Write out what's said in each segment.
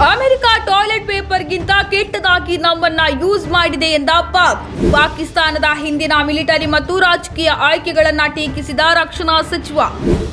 America toilet ಪೇಪರ್ಗಿಂತ ಕೆಟ್ಟದಾಗಿ ನಮ್ಮನ್ನ use ಮಾಡಿದೆ ಎಂದ ಪಾಕ್. ಪಾಕಿಸ್ತಾನದ ಹಿಂದಿನ ಮಿಲಿಟರಿ ಮತ್ತು ರಾಜಕೀಯ ಆಯ್ಕೆಗಳನ್ನ ಟೀಕಿಸಿದ ರಕ್ಷಣಾ ಸಚಿವ.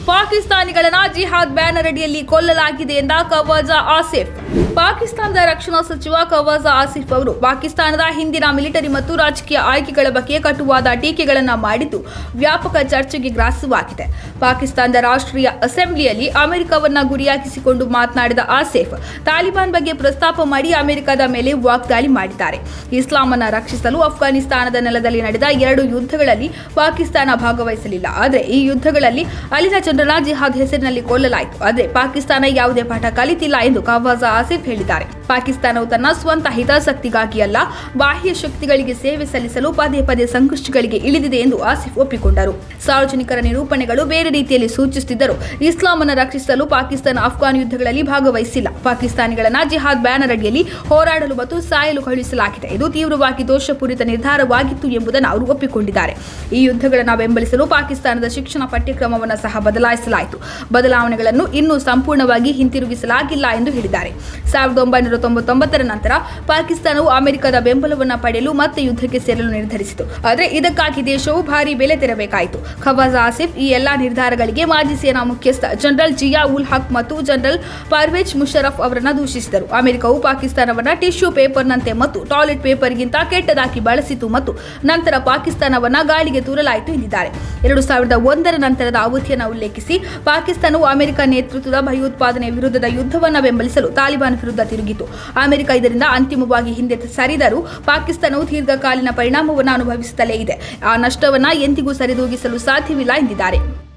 ಪಾಕಿಸ್ತಾನಿಗಳನ್ನ ಜಿಹಾದ್ ಬ್ಯಾನರ್ ಅಡಿಯಲ್ಲಿ ಕೊಲ್ಲಲಾಗಿದೆ ಎಂದ ಕವಾಜಾ ಆಸಿಫ್. ಪಾಕಿಸ್ತಾನದ ರಕ್ಷಣಾ ಸಚಿವ ಕವಾಜಾ ಆಸಿಫ್ ಅವರು ಪಾಕಿಸ್ತಾನದ ಹಿಂದಿನ ಮಿಲಿಟರಿ ಮತ್ತು ರಾಜಕೀಯ ಆಯ್ಕೆಗಳ ಬಗ್ಗೆ ಕಟುವಾದ ಟೀಕೆಗಳನ್ನ ಮಾಡಿದ್ದು ವ್ಯಾಪಕ ಚರ್ಚೆಗೆ ಗ್ರಾಸವಾಗಿದೆ. ಪಾಕಿಸ್ತಾನದ ರಾಷ್ಟ್ರೀಯ ಅಸೆಂಬ್ಲಿಯಲ್ಲಿ ಅಮೆರಿಕವನ್ನ ಗುರಿಯಾಗಿಸಿಕೊಂಡು ಮಾತನಾಡಿದ ಆಸಿಫ್ ತಾಲಿಬಾನ್ ಬಗ್ಗೆ ಪ್ರಸ್ತಾಪ ಮಾಡಿ ಅಮೆರಿಕದ ಮೇಲೆ ವಾಗ್ದಾಳಿ ಮಾಡಿದ್ದಾರೆ. ಇಸ್ಲಾಂ ಅನ್ನ ರಕ್ಷಿಸಲು ಅಫ್ಘಾನಿಸ್ತಾನದ ನೆಲದಲ್ಲಿ ನಡೆದ ಎರಡು ಯುದ್ಧಗಳಲ್ಲಿ ಪಾಕಿಸ್ತಾನ ಭಾಗವಹಿಸಲಿಲ್ಲ. ಆದರೆ ಈ ಯುದ್ಧಗಳಲ್ಲಿ ಅಲ್ಲಿನ ಜನರನ್ನ ಜಿಹಾದ್ ಹೆಸರಿನಲ್ಲಿ ಕೊಲ್ಲಲಾಯಿತು. ಆದರೆ ಪಾಕಿಸ್ತಾನ ಯಾವುದೇ ಪಾಠ ಕಲಿತಿಲ್ಲ ಎಂದು ಕವಾಜಾ ಆಸಿಫ್ ಹೇಳಿದ್ದಾರೆ. ಪಾಕಿಸ್ತಾನವು ತನ್ನ ಸ್ವಂತ ಹಿತಾಸಕ್ತಿಗಾಗಿ ಅಲ್ಲ, ಬಾಹ್ಯ ಶಕ್ತಿಗಳಿಗೆ ಸೇವೆ ಸಲ್ಲಿಸಲು ಪದೇ ಪದೇ ಸಂಕಷ್ಟಗಳಿಗೆ ಇಳಿದಿದೆ ಎಂದು ಆಸಿಫ್ ಒಪ್ಪಿಕೊಂಡರು. ಸಾರ್ವಜನಿಕರ ನಿರೂಪಣೆಗಳು ಬೇರೆ ರೀತಿಯಲ್ಲಿ ಸೂಚಿಸುತ್ತಿದ್ದರು ಇಸ್ಲಾಂ ರಕ್ಷಿಸಲು ಪಾಕಿಸ್ತಾನ ಅಫ್ಘಾನ್ ಯುದ್ಧಗಳಲ್ಲಿ ಭಾಗವಹಿಸಿಲ್ಲ. ಪಾಕಿಸ್ತಾನಿಗಳನ್ನ ಜಿಹಾದ್ ಬ್ಯಾನರ್ ಅಡಿಯಲ್ಲಿ ಹೋರಾಡಲು ಮತ್ತು ಸಾಯಲು ಕಳುಹಿಸಲಾಗಿದೆ. ಇದು ತೀವ್ರವಾಗಿ ದೋಷಪೂರಿತ ನಿರ್ಧಾರವಾಗಿತ್ತು ಎಂಬುದನ್ನು ಅವರು ಒಪ್ಪಿಕೊಂಡಿದ್ದಾರೆ. ಈ ಯುದ್ಧಗಳನ್ನು ಬೆಂಬಲಿಸಲು ಪಾಕಿಸ್ತಾನದ ಶಿಕ್ಷಣ ಪಠ್ಯಕ್ರಮವನ್ನು ಸಹ ಬದಲಾಯಿಸಲಾಯಿತು. ಬದಲಾವಣೆಗಳನ್ನು ಇನ್ನೂ ಸಂಪೂರ್ಣವಾಗಿ ಹಿಂತಿರುಗಿಸಲಾಗಿಲ್ಲ ಎಂದು ಹೇಳಿದ್ದಾರೆ. ಸಾವಿರದ ಒಂಬೈನೂರ ತೊಂಬತ್ತೊಂಬತ್ತರ ನಂತರ ಪಾಕಿಸ್ತಾನವು ಅಮೆರಿಕದ ಬೆಂಬಲವನ್ನು ಪಡೆಯಲು ಮತ್ತೆ ಯುದ್ಧಕ್ಕೆ ಸೇರಲು ನಿರ್ಧರಿಸಿತು. ಆದರೆ ಇದಕ್ಕಾಗಿ ದೇಶವು ಭಾರಿ ಬೆಲೆ ತೆರಬೇಕಾಯಿತು. ಖವಾಜ್ ಆಸಿಫ್ ಈ ಎಲ್ಲಾ ನಿರ್ಧಾರಗಳಿಗೆ ಮಾಜಿ ಸೇನಾ ಮುಖ್ಯಸ್ಥ ಜನರಲ್ ಜಿಯಾ ಉಲ್ ಹಕ್ ಮತ್ತು ಜನರಲ್ ಪರ್ವೇಜ್ ಮುಷರಫ್ ಅವರನ್ನು ದೂಷಿಸಿದರು. ಅಮೆರಿಕವು ಪಾಕಿಸ್ತಾನವನ್ನ ಟಿಶ್ಯೂ ಪೇಪರ್ನಂತೆ ಮತ್ತು ಟಾಯ್ಲೆಟ್ ಪೇಪರ್ಗಿಂತ ಕೆಟ್ಟದಾಗಿ ಬಳಸಿತು ಮತ್ತು ನಂತರ ಪಾಕಿಸ್ತಾನವನ್ನು ಗಾಳಿಗೆ ತೂರಲಾಯಿತು ಎಂದಿದ್ದಾರೆ. ಎರಡು ಸಾವಿರದ ಒಂದರ ನಂತರದ ಅವಧಿಯನ್ನು ಉಲ್ಲೇಖಿಸಿ, ಪಾಕಿಸ್ತಾನವು ಅಮೆರಿಕ ನೇತೃತ್ವದ ಭಯೋತ್ಪಾದನೆ ವಿರುದ್ಧದ ಯುದ್ಧವನ್ನು ಬೆಂಬಲಿಸಲು ತಾಲಿಬಾನ್ ವಿರುದ್ಧ ತಿರುಗಿತು. ಅಮೆರಿಕ ಇದರಿಂದ ಅಂತಿಮವಾಗಿ ಹಿಂದೆ ಸರಿದರೂ ಪಾಕಿಸ್ತಾನವು ದೀರ್ಘಕಾಲೀನ ಪರಿಣಾಮವನ್ನು ಅನುಭವಿಸುತ್ತಲೇ ಇದೆ. ಆ ನಷ್ಟವನ್ನ ಎಂದಿಗೂ ಸರಿದೂಗಿಸಲು ಸಾಧ್ಯವಿಲ್ಲ ಎಂದಿದ್ದಾರೆ.